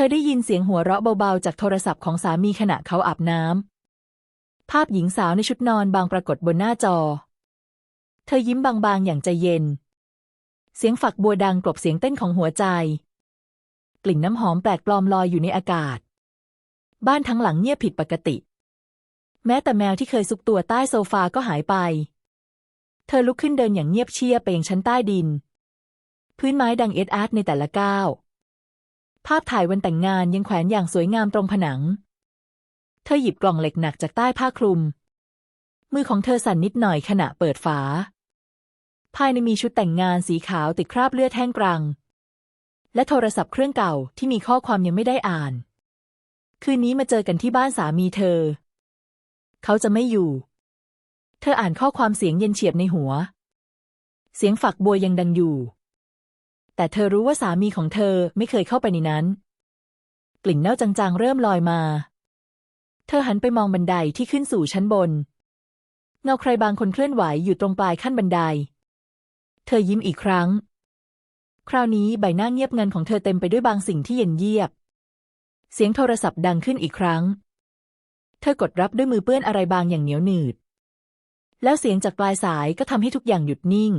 ธอได้ยินเสียงหัวเราะเบาๆ จากโทรศัพท์ของสามีขณะเขาอาบน้ำ ภาพหญิงสาวในชุดนอนบางปรากฏบนหน้าจอ เธอยิ้มบางๆ อย่างใจเย็น เสียงฝักบัวดังกลบเสียงเต้นของหัวใจ กลิ่นน้ำหอมแปลกปลอมลอยอยู่ในอากาศ บ้านทั้งหลังเงียบผิดปกติ แม้แต่แมวที่เคยซุกตัวใต้โซฟาก็หายไป เธอลุกขึ้นเดินอย่างเงียบเชียบไปยังชั้นใต้ดิน พื้นไม้ดังเอ็ดอาร์ตในแต่ละก้าว ภาพถ่ายวันแต่งงานยังแขวนอย่างสวยงามตรงผนัง เธอหยิบกล่องเหล็กหนักจากใต้ผ้าคลุม มือของเธอสั่นนิดหน่อยขณะเปิดฝา ภายในมีชุดแต่งงานสีขาวติดคราบเลือดแห้งกรัง และโทรศัพท์เครื่องเก่าที่มีข้อความยังไม่ได้อ่าน คืนนี้มาเจอกันที่บ้านสามีเธอ เขาจะไม่อยู่ เธออ่านข้อความเสียงเย็นเฉียบในหัว เสียงฝักบัวยังดังอยู่ แต่เธอรู้ว่าสามีของเธอไม่เคยเข้าไปในนั้น กลิ่นเน่าจางๆ เริ่มลอยมา เธอหันไปมองบันไดที่ขึ้นสู่ชั้นบน เงาใครบางคนเคลื่อนไหวอยู่ตรงปลายขั้นบันได เธอยิ้มอีกครั้ง คราวนี้ใบหน้าเงียบงันของเธอเต็มไปด้วยบางสิ่งที่เย็นเยียบ เสียงโทรศัพท์ดังขึ้นอีกครั้ง เธอกดรับด้วยมือเปื้อนอะไรบางอย่างเหนียวหนืด แล้วเสียงจากปลายสายก็ทำให้ทุกอย่างหยุดนิ่ง